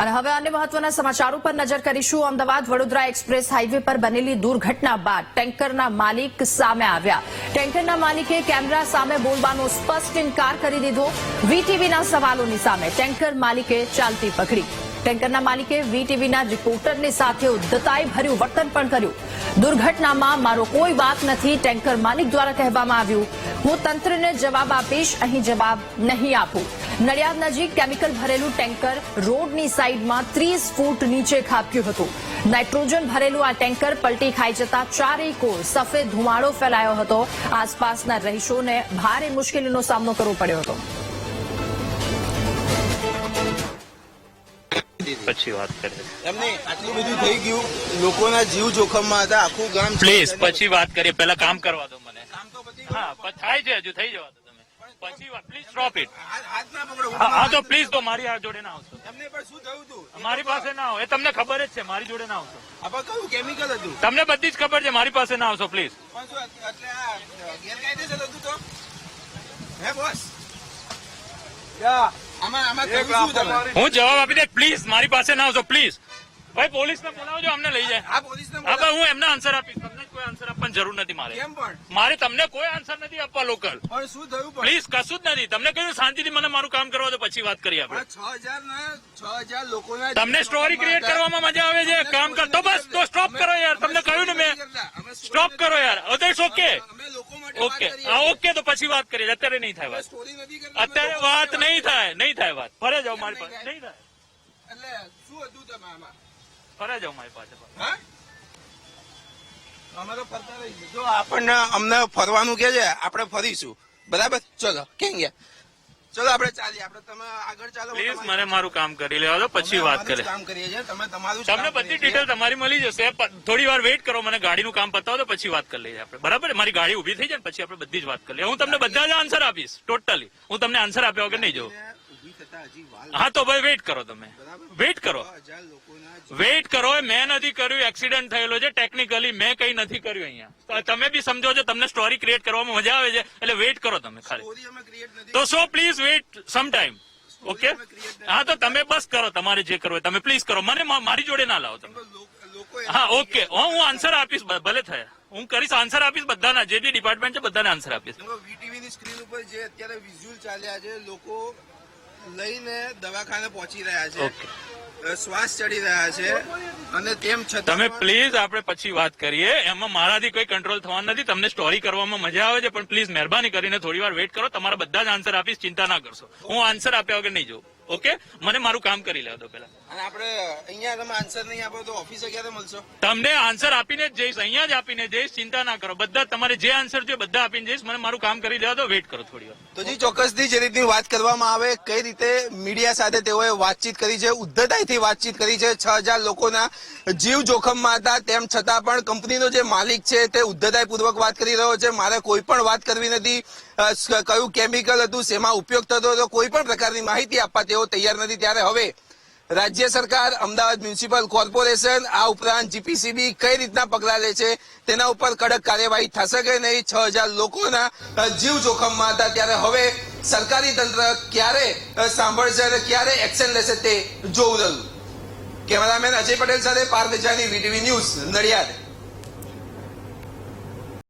અને હવે અન્ય મહત્વના સમાચારો પર નજર કરીશું. અમદાવાદ વડોદરા એક્સપ્રેસ હાઈવે પર બનેલી દુર્ઘટના બાદ ટેન્કરના માલિક સામે આવ્યા. ટેન્કરના માલિકે કેમેરા સામે બોલવાનો સ્પષ્ટ ઇનકાર કરી દીધો. વીટીવીના સવાલોની સામે ટેન્કર માલિકે ચાલતી પકડી. ટેન્કરના માલિકે વીટીવીના રિપોર્ટરની સાથે ઉદ્ધતાઈ ભર્યું વર્તન પણ કર્યું. દુર્ઘટનામાં મારો કોઈ વાત નથી, ટેન્કર માલિક દ્વારા કહેવામાં આવ્યું. હું તંત્રને જવાબ આપીશ, અહીં જવાબ નહીં આપું. નડિયાદ નજીક કેમિકલ ભરેલું ટેન્કર રોડની સાઈડમાં ત્રીસ ફૂટ નીચે ખાબક્યું હતું. નાઇટ્રોજન ભરેલું આ ટેન્કર પલટી ખાઈ જતા ચારેય કોર સફેદ ધુમાડો ફેલાયો હતો. આસપાસના રહીશોને ભારે મુશ્કેલીનો સામનો કરવો પડ્યો હતો. પછી વાત કરીએ. એમને આટલું બધું થઈ ગયું લોકોના જીવ જોખમમાં હતા આખું ગામ પ્લીઝ પછી વાત કરીએ. પેલા કામ કરવા દો મને. કામ તો પછી હા થાય છે હજુ થઈ જવા દો તમે. પછી વાત પ્લીઝ સ્ટોપ ઇટ હા તો પ્લીઝ તો મારી આ જોડે ના આવશો. એમને પણ શું થયું હતું મારી પાસે ના આવો. એ તમને ખબર જ છે મારી જોડે ના આવશો. આપણે કયું કેમિકલ હતું? તમને બધી જ ખબર છે મારી પાસે ના આવશો પ્લીઝ પણ શું એટલે આ ગેરકાયદેસર હતું તો? હે બોસ યા, હું જવાબ આપી દે પ્લીઝ મારી પાસે ના આવશો પ્લીઝ ભાઈ પોલીસને બોલાવજો અમને લઈ જાય. હા ભાઈ હું એમને આન્સર આપીશ. તમને કોઈ આન્સર આપવાની જરૂર નથી મારે. મારે તમને કોઈ આન્સર નથી આપવા લોકલ. પણ શું થયું પ્લીઝ કશું જ નથી. તમને કહ્યું શાંતિથી મને મારું કામ કરવા દો પછી વાત કરીએ આપણે. છ હજાર છ હજાર લોકો તમને સ્ટોરી ક્રિએટ કરવામાં મજા આવે છે. કામ કર તો બસ તો સ્ટોપ કરો યાર તમને કહ્યું ને મેં અમે story સ્ટોપ કરો યાર ઇટ્સ ઓકે અમે લોકો માટે વાત ઓકે કરીએ. હા ઓકે તો પછી વાત કરીએ. અત્યારે નહીં થાય વાત. અત્યારે વાત નહીં થાય નહીં થાય વાત. ફરે જાઓ મારી પાસે નહીં થાય. એટલે શું હતું તમે આમાં? ફરે જાઓ મારી પાસે અમે તો ફરતા રહીશું. જો આપણને અમને ફરવાનું કે છે આપણે ફરીશું. બરાબર? ચલો કેમ ગયા? ચલો આપણે ચાલીએ. આપણે તમે આગળ ચાલો પ્લીઝ મને મારું કામ કરી લેવા દો પછી વાત કરે કામ કરીએ છીએ. તમે તમારું તમને બધી ડિટેલ તમારી મળી જશે. થોડી વાર વેઇટ કરો મને ગાડીનું કામ પતાવો તો પછી વાત કરી લઈએ આપણે. બરાબર? મારી ગાડી ઊભી થઈ જાય પછી આપણે બધી જ વાત કરી લઈએ. હું તમને બધા જ આન્સર આપીશ ટોટલી હું તમને આન્સર આપ્યા વગર નહીં વાર હા તો ભાઈ વેઇટ કરો તમે? વેઇટ કરો. વેઇટ કરો મેં નથી કર્યું એક્સિડન્ટ થયેલો છે ટેકનિકલી મેં કઈ નથી કર્યું અહીંયા. તમે બી સમજો છો તમને સ્ટોરી ક્રિએટ કરવામાં મજા આવે છે એટલે વેઇટ કરો તમે ખાલી. તો so please wait some time okay હા તો તમે બસ કરો તમારે જે કરવું તમે પ્લીઝ કરો. મને મારી જોડે ના લાવો તમે. હા ઓકે હું આન્સર આપીશ ભલે થયા. હું કરીશ આન્સર આપીશ બધાના જે બી ડિપાર્ટમેન્ટ છે બધાને આન્સર આપીશ. વીટીવી ની સ્ક્રીન ઉપર જે અત્યારે વિઝ્યુઅલ ચાલ્યા છે લોકો લઈને દવાખાને પહોંચી રહ્યા છે. શ્વાસ ચડી રહ્યા છે અને તેમ છતાં તમે પ્લીઝ આપણે પછી વાત કરીએ. એમાં મારાથી કોઈ કંટ્રોલ થવાનું નથી. તમને સ્ટોરી કરવામાં મજા આવે છે પણ પ્લીઝ મહેરબાની કરીને થોડી વાર વેઇટ કરો. તમારા બધા જ આન્સર આપીશ. ચિંતા ના કરશો. હું આન્સર આપ્યા વગર નહીં જોઉં. ઓકે મને મારું કામ કરી લેવા દો પેલા અને આપણે અહીંયા તમે આન્સર નહીં આપો તો ઓફિસે ક્યારે મળશો? તમને આન્સર આપીને જ જઈશ અહીંયા જ આપીને જઈશ ચિંતા ના કરો. બધા તમારે જે આન્સર જોઈએ બધા આપીને જઈશ. મને મારું કામ કરી દેવા તો વેઇટ કરો થોડી વાર. તો જી ચોક્કસથી જે રીતની વાત કરવામાં આવે કઈ રીતે મીડિયા સાથે તેઓએ વાતચીત કરી છે ઉદ્ધતાઈથી વાતચીત કરી છે છ હજાર લોકોના જીવ જોખમમાં હતા તેમ છતાં પણ કંપનીનો જે માલિક છે તે ઉદ્ધતાઈ પૂર્વક વાત કરી રહ્યો છે. મારે કોઈ પણ વાત કરવી નથી. કયું કેમિકલ હતું શેમાં ઉપયોગ થતો હતો કોઈ પણ પ્રકારની માહિતી આપવા તેઓ તૈયાર નથી. ત્યારે હવે રાજ્ય સરકાર, અમદાવાદ મ્યુનિસિપલ કોર્પોરેશન આ ઉપરાંત જીપીસીબી કઈ રીતના પગલા લે છે તેના ઉપર કડક કાર્યવાહી થશે કે નહીં? છ હજાર લોકોના જીવ જોખમમાં હતા ત્યારે હવે સરકારી તંત્ર ક્યારે સાંભળશે અને ક્યારે એક્શન લેશે તે જોવું રહ્યું. કેમેરામેન અજય પટેલ સાથે પાર્થ જાની, વીટીવી ન્યૂઝ નડિયાદ.